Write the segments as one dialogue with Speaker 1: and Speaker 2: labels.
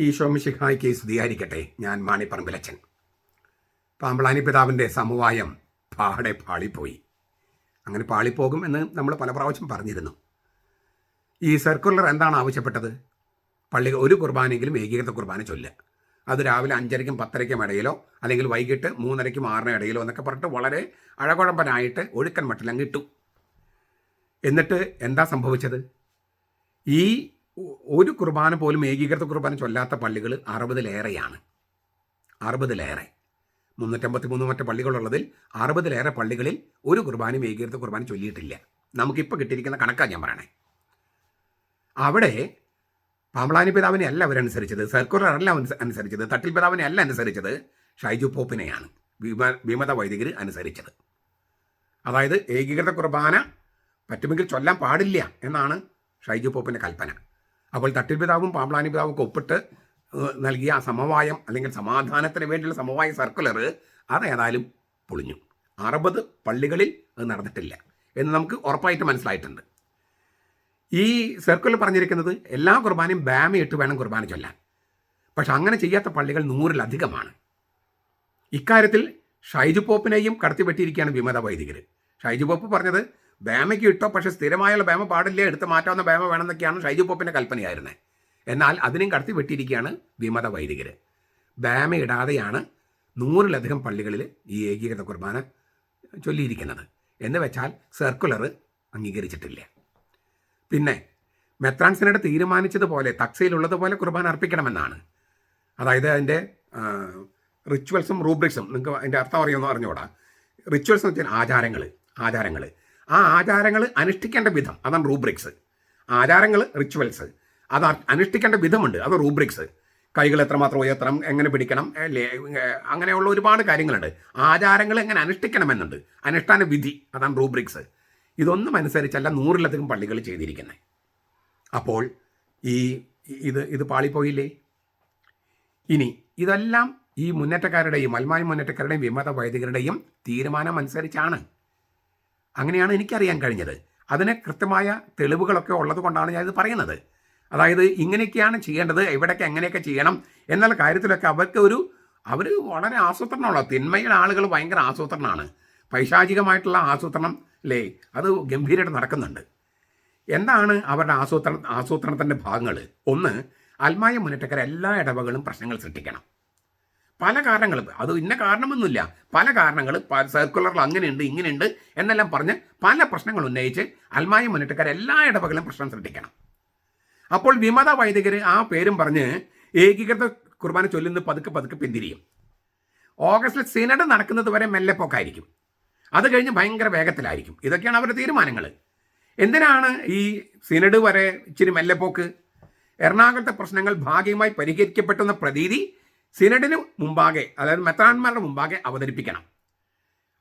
Speaker 1: ഈശോമിഷിഹായ്ക്ക് സ്തുതിയായിരിക്കട്ടെ ഞാൻ മാണിപ്പറമ്പിലച്ചൻ. പാമ്പളാനി പിതാവിന്റെ സമവായം പാടെ പാളിപ്പോയി. അങ്ങനെ പാളിപ്പോകും എന്ന് നമ്മൾ പല പ്രാവശ്യം പറഞ്ഞിരുന്നു. ഈ സർക്കുലർ എന്താണ് ആവശ്യപ്പെട്ടത്? പള്ളി ഒരു കുർബാനെങ്കിലും ഏകീകൃത കുർബാന ചൊല്ലുക. അത് രാവിലെ അഞ്ചരയ്ക്കും പത്തരയ്ക്കും ഇടയിലോ അല്ലെങ്കിൽ വൈകിട്ട് മൂന്നരയ്ക്കും ആറിനും ഇടയിലോ എന്നൊക്കെ പറഞ്ഞിട്ട് വളരെ അഴകുഴമ്പനായിട്ട് ഒഴുക്കൻ മട്ടിലങ്ങിട്ടു എന്നിട്ട് എന്താ സംഭവിച്ചത്? ഈ ഒരു കുർബാന പോലും ഏകീകൃത കുർബാന ചൊല്ലാത്ത പള്ളികൾ അറുപതിലേറെയാണ്. അറുപതിലേറെ. മുന്നൂറ്റമ്പത്തി മൂന്ന് മറ്റു പള്ളികളുള്ളതിൽ അറുപതിലേറെ പള്ളികളിൽ ഒരു കുർബാനയും ഏകീകൃത കുർബാന ചൊല്ലിയിട്ടില്ല. നമുക്കിപ്പോൾ കിട്ടിയിരിക്കുന്ന കണക്കാണ് ഞാൻ പറയണേ. അവിടെ പാമ്പളാനി പിതാവിനെ അല്ല അവരനുസരിച്ചത് സർക്കുലർ അല്ല അനുസ- അനുസരിച്ചത് തട്ടിൽ പിതാവിനെ അല്ല അനുസരിച്ചത് ഷൈജു പോപ്പിനെയാണ് വിമ വിമത വൈദികർ അനുസരിച്ചത്. അതായത് ഏകീകൃത കുർബാന പറ്റുമെങ്കിൽ ചൊല്ലാൻ പാടില്ല എന്നാണ് ഷൈജു പോപ്പിന്റെ കൽപ്പന. അപ്പോൾ തട്ടിൽ പിതാവും പാമ്പളാനി പിതാവും ഒക്കെ ഒപ്പിട്ട് നൽകിയ ആ സമവായം അല്ലെങ്കിൽ സമാധാനത്തിന് വേണ്ടിയുള്ള സമവായ സർക്കുലർ അത് ഏതായാലും പൊളിഞ്ഞു. അറുപത് പള്ളികളിൽ അത് നടന്നിട്ടില്ല എന്ന് നമുക്ക് ഉറപ്പായിട്ട് മനസ്സിലായിട്ടുണ്ട്. ഈ സർക്കുലർ പറഞ്ഞിരിക്കുന്നത് എല്ലാ കുർബാനയും ബാമയിട്ട് വേണം കുർബാന ചൊല്ലാൻ. പക്ഷെ അങ്ങനെ ചെയ്യാത്ത പള്ളികൾ നൂറിലധികമാണ്. ഇക്കാര്യത്തിൽ ഷൈജു പോപ്പിനെയും കടത്തിവെട്ടിയിരിക്കുകയാണ് വിമത വൈദികർ ഷൈജു പോപ്പ് പറഞ്ഞത് ബാമയ്ക്ക് ഇട്ടോ പക്ഷെ സ്ഥിരമായുള്ള ബാമ പാടില്ല? എടുത്ത് മാറ്റാവുന്ന ബാമ വേണമെന്നൊക്കെയാണ് ഷൈജു പോപ്പിന്റെ കൽപ്പനയായിരുന്നത് എന്നാൽ അതിനും കടത്തി വെട്ടിയിരിക്കുകയാണ് വിമത വൈദികർ ബാമ ഇടാതെയാണ് നൂറിലധികം പള്ളികളിൽ ഈ ഏകീകൃത കുർബാന ചൊല്ലിയിരിക്കുന്നത്. എന്ന് വെച്ചാൽ സർക്കുലർ അംഗീകരിച്ചിട്ടില്ല. പിന്നെ മെത്രാൻസിനോട് തീരുമാനിച്ചതുപോലെ തക്സയിലുള്ളതുപോലെ കുർബാന അർപ്പിക്കണമെന്നാണ്. അതായത് അതിന്റെ റിച്വൽസും റൂബ്രിക്സും നിങ്ങൾക്ക് അതിന്റെ അർത്ഥം അറിയുമെന്ന് അറിഞ്ഞുകൂടാ. റിച്വൽസ് എന്ന് വെച്ചാൽ ആചാരങ്ങൾ ആചാരങ്ങൾ ആ ആചാരങ്ങൾ അനുഷ്ഠിക്കേണ്ട വിധം. അതാണ് റൂബ്രിക്സ് ആചാരങ്ങൾ റിച്വൽസ് അത് അനുഷ്ഠിക്കേണ്ട വിധമുണ്ട്. അത് റൂബ്രിക്സ് കൈകൾ എത്രമാത്രം ഉയർത്തണം എങ്ങനെ പിടിക്കണം അങ്ങനെയുള്ള ഒരുപാട് കാര്യങ്ങളുണ്ട്. ആചാരങ്ങൾ എങ്ങനെ അനുഷ്ഠിക്കണമെന്നുണ്ട്. അനുഷ്ഠാന വിധി അതാണ് റൂബ്രിക്സ് ഇതൊന്നും അനുസരിച്ചല്ല നൂറിലധികം പള്ളികൾ ചെയ്തിരിക്കുന്നത് അപ്പോൾ ഈ ഇത് ഇത് പാളിപ്പോയില്ലേ? ഇനി ഇതെല്ലാം ഈ മുന്നേറ്റക്കാരുടെയും മൽമായ മുന്നേറ്റക്കാരുടെയും വിമത വൈദികരുടെയും തീരുമാനം അനുസരിച്ചാണ്. അങ്ങനെയാണ് എനിക്കറിയാൻ കഴിഞ്ഞത്. അതിന് കൃത്യമായ തെളിവുകളൊക്കെ ഉള്ളത് കൊണ്ടാണ് ഞാനിത് പറയുന്നത്. അതായത് ഇങ്ങനെയൊക്കെയാണ് ചെയ്യേണ്ടത് എവിടെയൊക്കെ എങ്ങനെയൊക്കെ ചെയ്യണം എന്നുള്ള കാര്യത്തിലൊക്കെ അവർക്ക് ഒരു അവർ വളരെ ആസൂത്രണമുള്ള തിന്മയുടെ ആളുകൾ ഭയങ്കര ആസൂത്രണമാണ്. പൈശാചികമായിട്ടുള്ള ആസൂത്രണം അല്ലേ അത് ഗംഭീരമായിട്ട് നടക്കുന്നുണ്ട്. എന്താണ് അവരുടെ ആസൂത്രണ ആസൂത്രണത്തിന്റെ ഭാഗങ്ങൾ ഒന്ന് ആത്മായ മുന്നേറ്റക്കാർ എല്ലാ ഇടവകളും പ്രശ്നങ്ങൾ സൃഷ്ടിക്കണം. പല കാരണങ്ങൾ അത് ഇന്ന കാരണമൊന്നുമില്ല. പല കാരണങ്ങൾ സർക്കുലറിൽ അങ്ങനെയുണ്ട് ഇങ്ങനെയുണ്ട് എന്നെല്ലാം പറഞ്ഞ് പല പ്രശ്നങ്ങൾ ഉന്നയിച്ച് അൽമായ മുന്നേറ്റക്കാർ എല്ലാ ഇടപകലും പ്രശ്നം ശ്രദ്ധിക്കണം. അപ്പോൾ വിമത വൈദികർ ആ പേരും പറഞ്ഞ് ഏകീകൃത കുർബാന ചൊല്ലുന്നത് പതുക്കെ പതുക്കെ പിന്തിരിയും. ഓഗസ്റ്റിൽ സിനഡ് നടക്കുന്നത് വരെ മെല്ലെപ്പോക്കായിരിക്കും അത് കഴിഞ്ഞ് ഭയങ്കര വേഗത്തിലായിരിക്കും. ഇതൊക്കെയാണ് അവരുടെ തീരുമാനങ്ങൾ. എന്തിനാണ് ഈ സിനഡ് വരെ ഇച്ചിരി മെല്ലെപ്പോക്ക് എറണാകുളത്തെ പ്രശ്നങ്ങൾ ഭാഗികമായി പരിഹരിക്കപ്പെട്ടെന്ന പ്രതീതി സിനഡിന് മുമ്പാകെ അതായത് മെത്രാൻമാരുടെ മുമ്പാകെ അവതരിപ്പിക്കണം.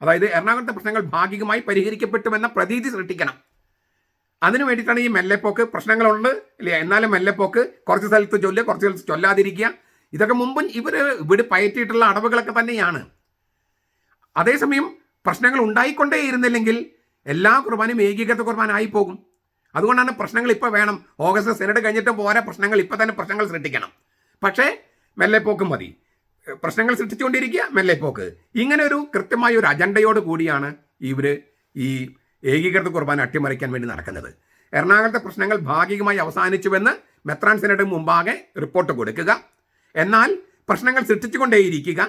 Speaker 1: അതായത് എറണാകുളത്തെ പ്രശ്നങ്ങൾ ഭാഗികമായി പരിഹരിക്കപ്പെട്ടുമെന്ന പ്രതീതി സൃഷ്ടിക്കണം. അതിനു വേണ്ടിയിട്ടാണ് ഈ മെല്ലെപ്പോക്ക് പ്രശ്നങ്ങളുണ്ട് ഇല്ല? എന്നാലും മെല്ലെപ്പോക്ക് കുറച്ച് സ്ഥലത്ത് ചൊല്ലുക കുറച്ച് സ്ഥലത്ത് ചൊല്ലാതിരിക്കുക. ഇതൊക്കെ മുമ്പും ഇവർ ഇവിടെ പയറ്റിയിട്ടുള്ള അടവുകളൊക്കെ തന്നെയാണ്. അതേസമയം പ്രശ്നങ്ങൾ ഉണ്ടായിക്കൊണ്ടേ ഇരുന്നില്ലെങ്കിൽ എല്ലാ കുർബാനയും ഏകീകൃത കുർബാന ആയി പോകും. അതുകൊണ്ടാണ് പ്രശ്നങ്ങൾ ഇപ്പോൾ വേണം. ഓഗസ്റ്റ് സെനറ്റ് കഴിഞ്ഞിട്ട് പോരാ പ്രശ്നങ്ങൾ ഇപ്പോൾ തന്നെ പ്രശ്നങ്ങൾ സൃഷ്ടിക്കണം. പക്ഷേ മെല്ലെപ്പോക്ക് മതി. പ്രശ്നങ്ങൾ സൃഷ്ടിച്ചുകൊണ്ടിരിക്കുക മെല്ലെപ്പോക്ക്. ഇങ്ങനെ ഒരു കൃത്യമായ ഒരു അജണ്ടയോട് കൂടിയാണ് ഇവർ ഈ ഏകീകൃത കുർബാന അട്ടിമറിക്കാൻ വേണ്ടി നടക്കുന്നത്. എറണാകുളത്തെ പ്രശ്നങ്ങൾ ഭാഗികമായി അവസാനിച്ചുവെന്ന് മെത്രാൻ സെനറ്റ് മുമ്പാകെ റിപ്പോർട്ട് കൊടുക്കുക. എന്നാൽ പ്രശ്നങ്ങൾ സൃഷ്ടിച്ചുകൊണ്ടേയിരിക്കുക.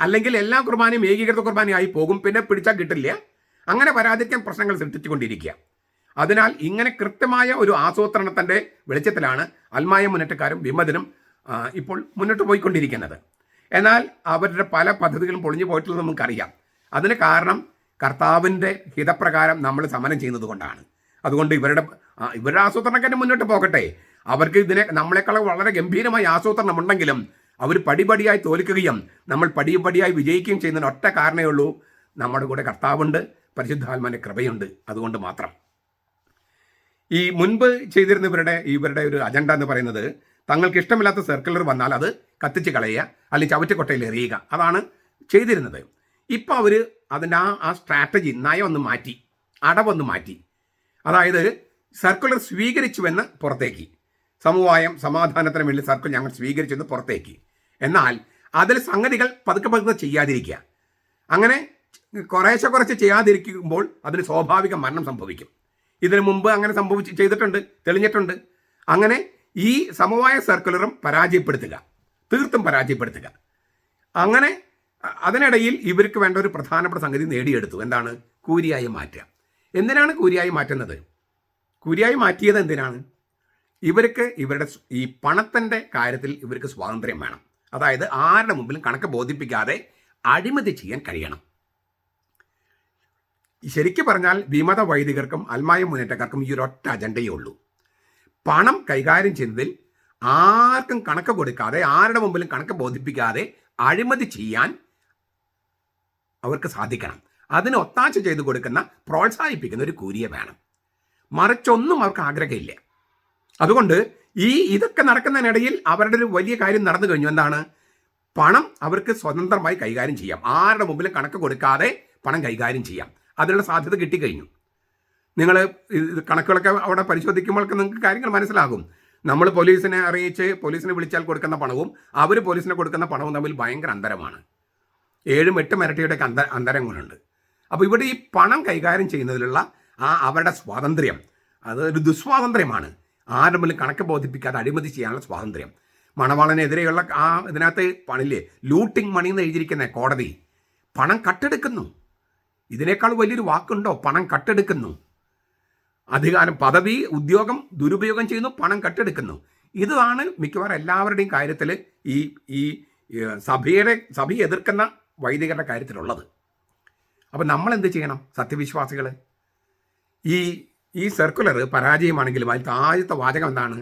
Speaker 1: അല്ലെങ്കിൽ എല്ലാ കുർബാനയും ഏകീകൃത കുർബാനയായി പോകും. പിന്നെ പിടിച്ചാൽ കിട്ടില്ല. അങ്ങനെ വരാതിരിക്കാൻ പ്രശ്നങ്ങൾ സൃഷ്ടിച്ചുകൊണ്ടിരിക്കുക. അതിനാൽ ഇങ്ങനെ കൃത്യമായ ഒരു ആസൂത്രണത്തിന്റെ വെളിച്ചത്തിലാണ് അൽമായ മുന്നേറ്റക്കാരും വിമതനും ഇപ്പോൾ മുന്നോട്ട് പോയിക്കൊണ്ടിരിക്കുന്നത്. എന്നാൽ അവരുടെ പല പദ്ധതികളും പൊളിഞ്ഞു പോയിട്ടുള്ളത് നമുക്കറിയാം. അതിന് കാരണം കർത്താവിന്റെ ഹിതപ്രകാരം നമ്മൾ സമരം ചെയ്യുന്നത് കൊണ്ടാണ്. അതുകൊണ്ട് ഇവരുടെ ഇവരുടെ ആസൂത്രണക്കാരെ മുന്നോട്ട് പോകട്ടെ. അവർക്ക് ഇതിനെ നമ്മളെക്കാൾ വളരെ ഗംഭീരമായ ആസൂത്രണം ഉണ്ടെങ്കിലും അവർ പടിപടിയായി തോൽക്കുകയും നമ്മൾ പടിപടിയായി വിജയിക്കുകയും ചെയ്യുന്നതിന് ഒറ്റ കാരണമേ ഉള്ളൂ. നമ്മുടെ കൂടെ കർത്താവുണ്ട് പരിശുദ്ധാത്മാന്റെ കൃപയുണ്ട്. അതുകൊണ്ട് മാത്രം. ഈ മുൻപ് ചെയ്തിരുന്നവരുടെ ഇവരുടെ ഒരു അജണ്ട എന്ന് പറയുന്നത് തങ്ങൾക്ക് ഇഷ്ടമില്ലാത്ത സർക്കുലർ വന്നാൽ അത് കത്തിച്ച് കളയുക അല്ലെങ്കിൽ ചവറ്റക്കൊട്ടയിൽ എറിയുക. അതാണ് ചെയ്തിരുന്നത്. ഇപ്പോൾ അവർ അതിന്റെ ആ ആ സ്ട്രാറ്റജി നയം ഒന്ന് മാറ്റി അടവൊന്ന് മാറ്റി. അതായത് സർക്കുലർ സ്വീകരിച്ചുവെന്ന് പുറത്തേക്ക്. സമവായം സമാധാനത്തിന് വേണ്ടി സർക്കിൾ ഞങ്ങൾ സ്വീകരിച്ചെന്ന് പുറത്തേക്ക്. എന്നാൽ അതിൽ സംഗതികൾ പതുക്കെ പതുക്കെ ചെയ്യാതിരിക്കുക. അങ്ങനെ കുറേശ്ശെ കുറച്ച് ചെയ്യാതിരിക്കുമ്പോൾ അതിന് സ്വാഭാവിക മരണം സംഭവിക്കും. ഇതിനു മുമ്പ് അങ്ങനെ സംഭവിച്ച് ചെയ്തിട്ടുണ്ട് തെളിഞ്ഞിട്ടുണ്ട്. അങ്ങനെ ഈ സമവായ സർക്കുലറും പരാജയപ്പെടുത്തുക. തീർത്തും പരാജയപ്പെടുത്തുക. അങ്ങനെ അതിനിടയിൽ ഇവർക്ക് വേണ്ട ഒരു പ്രധാനപ്പെട്ട സംഗതി നേടിയെടുത്തു. എന്താണ്? കൂരിയായി മാറ്റുക. എന്തിനാണ് കൂരിയായി മാറ്റുന്നത്? കൂരിയായി മാറ്റിയത് എന്തിനാണ്? ഇവർക്ക് ഇവരുടെ ഈ പണത്തിന്റെ കാര്യത്തിൽ ഇവർക്ക് സ്വാതന്ത്ര്യം വേണം. അതായത് ആരുടെ മുമ്പിലും കണക്ക് ബോധിപ്പിക്കാതെ അഴിമതി ചെയ്യാൻ കഴിയണം. ശരിക്കും പറഞ്ഞാൽ വിമത വൈദികർക്കും അൽമായ മുന്നേറ്റക്കാർക്കും ഈ ഒരൊറ്റ അജണ്ടയേ ഉള്ളൂ. പണം കൈകാര്യം ചെയ്തതിൽ ആർക്കും കണക്ക് കൊടുക്കാതെ ആരുടെ മുമ്പിലും കണക്ക് ബോധിപ്പിക്കാതെ അഴിമതി ചെയ്യാൻ അവർക്ക് സാധിക്കണം. അതിന് ഒത്താശ ചെയ്തു കൊടുക്കുന്ന പ്രോത്സാഹിപ്പിക്കുന്ന ഒരു കൂരിയെ വേണം. മറിച്ചൊന്നും അവർക്ക് ആഗ്രഹമില്ല. അതുകൊണ്ട് ഈ ഇതൊക്കെ നടക്കുന്നതിനിടയിൽ അവരുടെ ഒരു വലിയ കാര്യം നടന്നു കഴിഞ്ഞു. എന്താണ്? പണം അവർക്ക് സ്വതന്ത്രമായി കൈകാര്യം ചെയ്യാം. ആരുടെ മുമ്പിൽ കണക്ക് കൊടുക്കാതെ പണം കൈകാര്യം ചെയ്യാം. അതിനുള്ള സാധ്യത കിട്ടിക്കഴിഞ്ഞു. നിങ്ങൾ കണക്കുകളൊക്കെ അവിടെ പരിശോധിക്കുമ്പോഴൊക്കെ നിങ്ങൾക്ക് കാര്യങ്ങൾ മനസ്സിലാകും. നമ്മൾ പോലീസിനെ അറിയിച്ച് പോലീസിനെ വിളിച്ചാൽ കൊടുക്കുന്ന പണവും അവർ പോലീസിനെ കൊടുക്കുന്ന പണവും തമ്മിൽ ഭയങ്കര അന്തരമാണ്. ഏഴും എട്ടും ഇരട്ടിയുടെയൊക്കെ അന്ത അന്തരങ്ങളുണ്ട്. അപ്പോൾ ഇവിടെ ഈ പണം കൈകാര്യം ചെയ്യുന്നതിലുള്ള ആ അവരുടെ സ്വാതന്ത്ര്യം അത് ഒരു ദുസ്വാതന്ത്ര്യമാണ്. ആരുടെ കണക്ക് ബോധിപ്പിക്കാതെ അഴിമതി ചെയ്യാനുള്ള സ്വാതന്ത്ര്യം. മണവാളനെതിരെയുള്ള ആ ഇതിനകത്ത് പണില്ലേ ലൂട്ടിംഗ് മണി എന്ന് എഴുതിയിരിക്കുന്ന കോടതി പണം കട്ടെടുക്കുന്നു. ഇതിനേക്കാൾ വലിയൊരു വാക്കുണ്ടോ? പണം കട്ടെടുക്കുന്നു. അധികാരം പദവി ഉദ്യോഗം ദുരുപയോഗം ചെയ്യുന്നു പണം കട്ടെടുക്കുന്നു. ഇതാണ് മിക്കവാറും എല്ലാവരുടെയും കാര്യത്തിൽ ഈ ഈ സഭയുടെ സഭയെ എതിർക്കുന്ന വൈദികരുടെ കാര്യത്തിലുള്ളത്. അപ്പം നമ്മൾ എന്ത് ചെയ്യണം സത്യവിശ്വാസികൾ ഈ ഈ സർക്കുലർ പരാജയമാണെങ്കിലും അതിൽ ആദ്യത്തെ വാചകം എന്താണ്?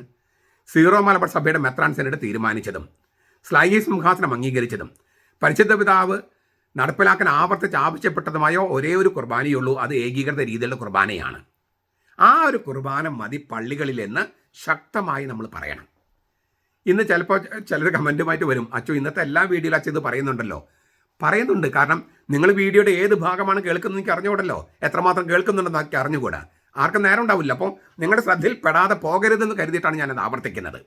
Speaker 1: സീറോ മലബാർ സഭയുടെ മെത്രാൻ തീരുമാനിച്ചതും സ്ലൈഹി സിംഹാസനം അംഗീകരിച്ചതും പരിശുദ്ധ പിതാവ് നടപ്പിലാക്കാൻ ആവർത്തിച്ച് ആവശ്യപ്പെട്ടതുമായോ ഒരേ ഒരു കുർബാനയുള്ളൂ അത് ഏകീകൃത രീതിയിലുള്ള കുർബാനയാണ്. ആ ഒരു കുർബാന മതി പള്ളികളിൽ എന്ന് ശക്തമായി നമ്മൾ പറയണം. ഇന്ന് ചിലപ്പോൾ ചിലർ കമന്റുമായിട്ട് വരും. അച്ചു ഇന്നത്തെ എല്ലാ വീഡിയോയിലും അച്ഛൻ ഇത് പറയുന്നുണ്ടല്ലോ. പറയുന്നുണ്ട്. കാരണം നിങ്ങൾ വീഡിയോയുടെ ഏത് ഭാഗമാണ് കേൾക്കുന്നത് എനിക്ക് അറിഞ്ഞുകൂടല്ലോ. എത്രമാത്രം കേൾക്കുന്നുണ്ടെന്ന് എനിക്ക് അറിഞ്ഞുകൂടാ. ആർക്കും നേരം ഉണ്ടാവില്ല. അപ്പോൾ നിങ്ങളുടെ ശ്രദ്ധയിൽ പെടാതെ പോകരുതെന്ന് കരുതിയിട്ടാണ് ഞാനത് ആവർത്തിക്കുന്നത്.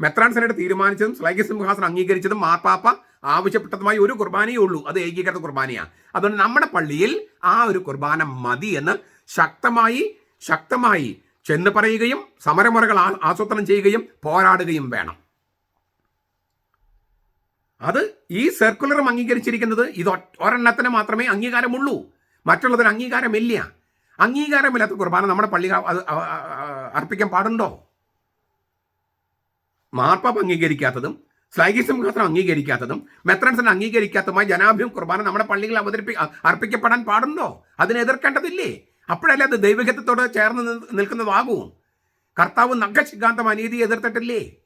Speaker 1: മെത്രാൻ സെനറ്റ് തീരുമാനിച്ചതും സ്ലൈഗി സിംഹാസനം അംഗീകരിച്ചതും മാർപ്പാപ്പ ആവശ്യപ്പെട്ടതുമായി ഒരു കുർബാനയേ ഉള്ളൂ. അത് ഏകീകൃത കുർബാനയാണ് അതുകൊണ്ട് നമ്മുടെ പള്ളിയിൽ ആ ഒരു കുർബാന മതി എന്ന് ശക്തമായി ശക്തമായി ചെന്ന് പറയുകയും സമരമുറകൾ ആസൂത്രണം ചെയ്യുകയും പോരാടുകയും വേണം. അത് ഈ സർക്കുലറും അംഗീകരിച്ചിരിക്കുന്നത് ഇത് ഒരെണ്ണത്തിന് മാത്രമേ അംഗീകാരമുള്ളൂ. മറ്റുള്ളതിന് അംഗീകാരമില്ല. അംഗീകാരമില്ലാത്ത കുർബാന നമ്മുടെ പള്ളി അർപ്പിക്കാൻ പാടുണ്ടോ? മാർപ്പാപ്പ് അംഗീകരിക്കാത്തതും സ്ലൈഗി മാത്രം അംഗീകരിക്കാത്തതും മെത്രൻസിന് അംഗീകരിക്കാത്തതുമായ ജനാഭ്യം കുർബാന നമ്മുടെ പള്ളികളിൽ അവതരിപ്പി അർപ്പിക്കപ്പെടാൻ പാടുണ്ടോ? അതിനെ എതിർക്കേണ്ടതില്ലേ? അപ്പോഴല്ലേ അത് ദൈവികത്വത്തോട് ചേർന്ന് നിൽക്കുന്നതാകും. കർത്താവ് നഖശിഖാന്തം അനീതി എതിർത്തിട്ടില്ലേ?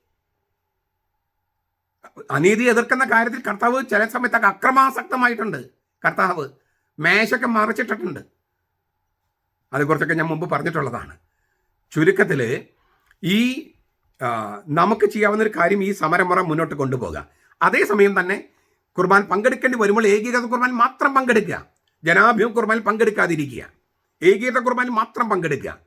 Speaker 1: അനീതി എതിർക്കുന്ന കാര്യത്തിൽ കർത്താവ് ചില സമയത്തൊക്കെ അക്രമാസക്തമായിട്ടുണ്ട്. കർത്താവ് മേശൊക്കെ മറിച്ചിട്ടിട്ടുണ്ട്. അതേക്കുറിച്ചൊക്കെ ഞാൻ മുമ്പ് പറഞ്ഞിട്ടുള്ളതാണ്. ചുരുക്കത്തിൽ ഈ നമുക്ക് ചെയ്യാവുന്ന ഒരു കാര്യം ഈ സമരമുറ മുന്നോട്ട് കൊണ്ടുപോകുക അതേസമയം തന്നെ കുർബാൻ പങ്കെടുക്കേണ്ടി വരുമ്പോൾ ഏകീകൃത കുർബാൻ മാത്രം പങ്കെടുക്കുക. ജനാഭ്യം കുർബാനിൽ പങ്കെടുക്കാതിരിക്കുക. ഏകീകൃത കുർബാനിൽ മാത്രം പങ്കെടുക്കുക.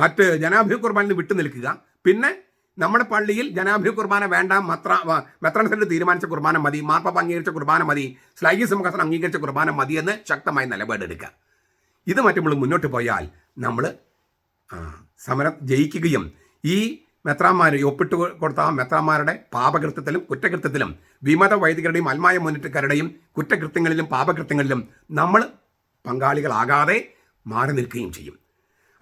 Speaker 1: മറ്റ് ജനാഭ്യ കുർബാനിൽ വിട്ടു നിൽക്കുക. പിന്നെ നമ്മുടെ പള്ളിയിൽ ജനാഭ്യ കുർബാന വേണ്ട മത്ര മെത്രാൻസെന്റ് തീരുമാനിച്ച കുർബാന മതി മാർപ്പാപ്പ അംഗീകരിച്ച കുർബാന മതി സ്ലൈഗി സിംഹാസനം അംഗീകരിച്ച കുർബാന മതി എന്ന് ശക്തമായ നിലപാടെടുക്കുക. ഇത് മറ്റുമ്പോൾ മുന്നോട്ട് പോയാൽ നമ്മൾ സമരം ജയിക്കുകയും ഈ മെത്രാന്മാർ ഒപ്പിട്ട് കൊടുത്ത ആ മെത്രാന്മാരുടെ പാപകൃത്യത്തിലും കുറ്റകൃത്യത്തിലും വിമത വൈദികരുടെയും അൽമായ മുന്നേറ്റക്കാരുടെയും കുറ്റകൃത്യങ്ങളിലും പാപകൃത്യങ്ങളിലും നമ്മൾ പങ്കാളികളാകാതെ മാറി നിൽക്കുകയും ചെയ്യും.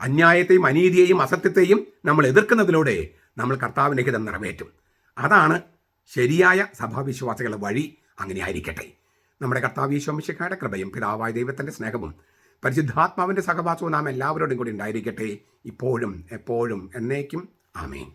Speaker 1: അന്യായത്തെയും അനീതിയെയും അസത്യത്തെയും നമ്മൾ എതിർക്കുന്നതിലൂടെ നമ്മൾ കർത്താവിന്റെ ഹിതം നിറവേറ്റും. അതാണ് ശരിയായ സഭാവിശ്വാസികളുടെ വഴി അങ്ങനെ ആയിരിക്കട്ടെ. നമ്മുടെ കർത്താവ് ഈശോമിശിഖയുടെ കൃപയും പിതാവായ ദൈവത്തിന്റെ സ്നേഹവും പരിശുദ്ധാത്മാവിന്റെ സഹവാസവും നാം എല്ലാവരോടും കൂടി ഉണ്ടായിരിക്കട്ടെ. ഇപ്പോഴും എപ്പോഴും എന്നേക്കും Amén.